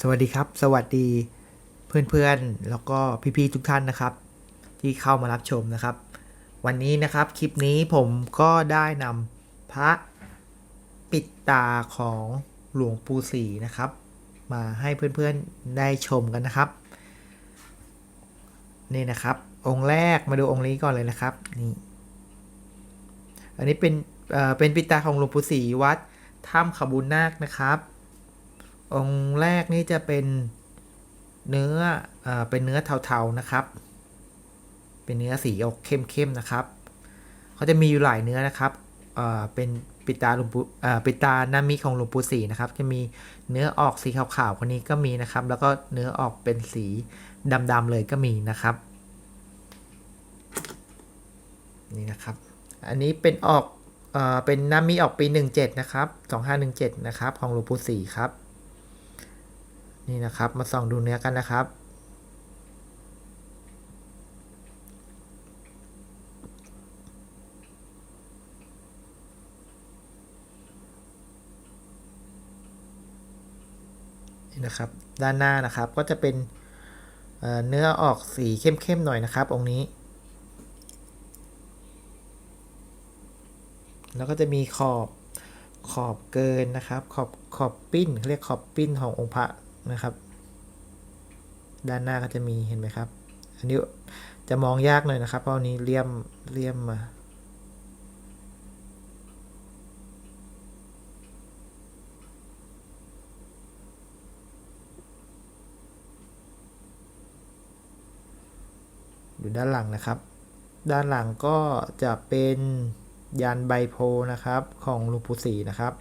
สวัสดีครับ สวัสดีเพื่อนๆ แล้วก็พี่ๆทุกท่านนะครับ ที่เข้ามารับชมนะครับ วันนี้นะครับคลิปนี้ผมก็ได้นำพระปิดตาของหลวงปู่ศรีนะครับ มาให้เพื่อนๆได้ชมกันนะครับ นี่นะครับ องค์แรกมาดูองค์นี้ก่อนเลยนะครับนี่อันนี้เป็นเอ่อเป็นปิดตาของหลวงปู่ศรีวัดถ้ำขบุญนาคนะครับ องค์แรกนี่จะเป็นเนื้อเอเป็นเนื้อเทาๆนะครับ เป็นเนื้อสีออกเข้มๆนะครับเขาจะมีอยู่หลายเนื้อนะครับเเป็นปิตาลวงปู่เอ่อปิตานามิของลวงปู่ศรีนะครับ จะมีเนื้อออกสีขาวๆคนนี้ก็มีนะครับ แล้วก็เนื้อออกเป็นสีดำๆเลยก็มีนะครับ นี่นะครับ อันนี้เป็นออกเอเป็นนามิออกปี 17 นะครับ 2517 นะครับ ของลวงปู่ศรีครับ นี่นะครับ มาส่องดูเนื้อกันนะครับ นี่นะครับ ด้านหน้านะครับก็จะเป็นเเนื้อออกสีเข้มๆหน่อยนะครับ องค์นี้ แล้วก็จะมีขอบขอบเกินนะครับ ขอบขอบปิ้นเขาเรียกขอบปิ้นขององค์พระ นะครับ ด้านหน้าก็จะมีเห็นไหมครับ อันนี้จะมองยากหน่อยนะครับ เพราะนี้เลี่ยมเลี่ยมมาอยู่ด้านหลังนะครับ ด้านหลังก็จะเป็นยันใบโพนะครับของลุงปู่ศรีนะครับ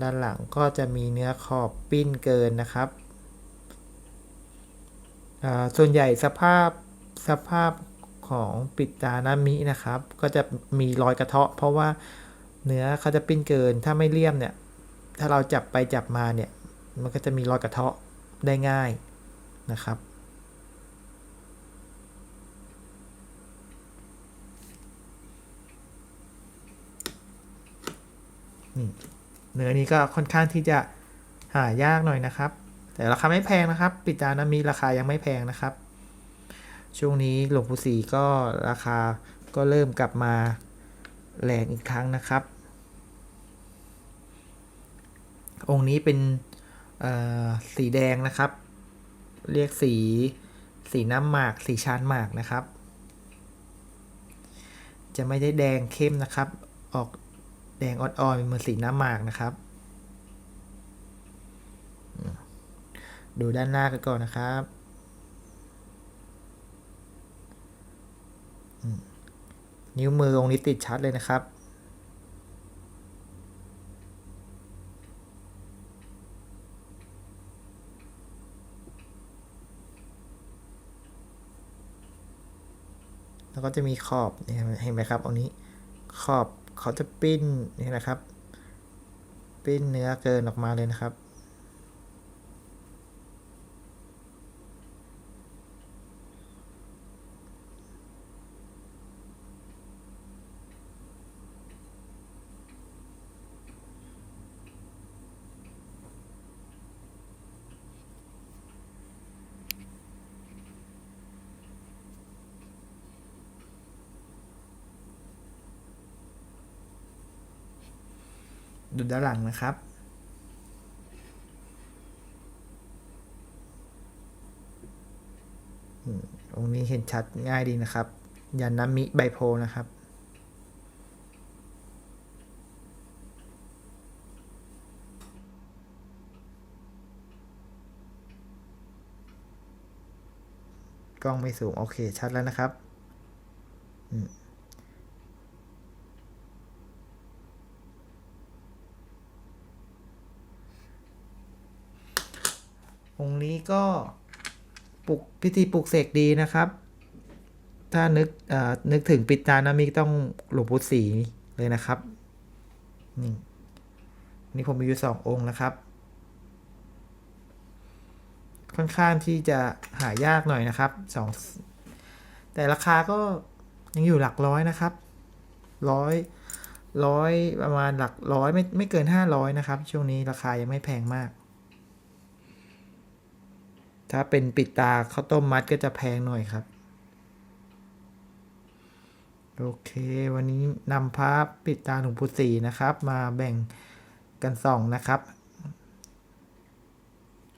ด้านหลังก็จะมีเนื้อขอบปิ้นเกินนะครับอ่าส่วนใหญ่สภาพสภาพของปิดตานามินะครับ ก็จะมีรอยกระเทาะ เพราะว่าเนื้อเขาจะปิ้นเกินถ้าไม่เลี่ยมเนี่ย ถ้าเราจับไปจับมาเนี่ย มันก็จะมีรอยกระเทาะได้ง่ายนะครับนี่ เนื้อนี้ก็ค่อนข้างที่จะหายากหน่อยนะครับ แต่ราคาไม่แพงนะครับ ปิดตานามีราคายังไม่แพงนะครับ ช่วงนี้หลวงปู่ศรีก็ราคาก็เริ่มกลับมาแรงอีกครั้งนะครับ องค์นี้เป็นสีแดงนะครับ เรียกสีสีน้ำหมาก สีชานหมากนะครับ จะไม่ได้แดงเข้มนะครับ ออก ดงอ่อนๆเป็นเหมือนสีน้ำหมากนะครับ ดูด้านหน้ากันก่อนนะครับนิ้วมือองนี้ติดชัดเลยนะครับ แล้วก็จะมีขอบเห็นไหมครับอันนี้ขอบ เขาจะปิ้นนี่นะครับ ปิ้นเนื้อเกินออกมาเลยนะครับ ดูด้านหลังนะครับอืมองนี้เห็นชัดง่ายดีนะครับยันามิไบโพนะครับ กล้องไม่สูง โอเค ชัดแล้วนะครับ อืม องค์นี้ก็ปลุกพิธีปลุกเสกดีนะครับ ถ้านึกนึกถึงปิดตานามิต้องหลวงปู่ศรีเลยนะครับ นี่นี่ผมมีอยู่สององค์นะครับ ค่อนข้างที่จะหายากหน่อยนะครับสองแต่ราคาก็ยังอยู่หลักร้อยนะครับร้อยร้อยประมาณหลักร้อยไม่ไม่เกินห้าร้อยนะครับ ช่วงนี้ราคายังไม่แพงมาก ถ้าเป็นปิดตาข้าวต้มมัดก็จะแพงหน่อยครับ โอเค วันนี้นำภาพปิดตาหลวงปู่ศรีนะครับ มาแบ่งกันส่องนะครับ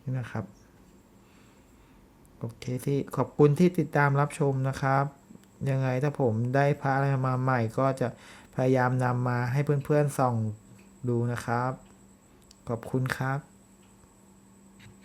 นี่นะครับ โอเคที่ขอบคุณที่ติดตามรับชมนะครับ ยังไงถ้าผมได้พระอะไรมาใหม่ก็จะพยายามนำมาให้เพื่อนๆส่องดูนะครับ ขอบคุณครับ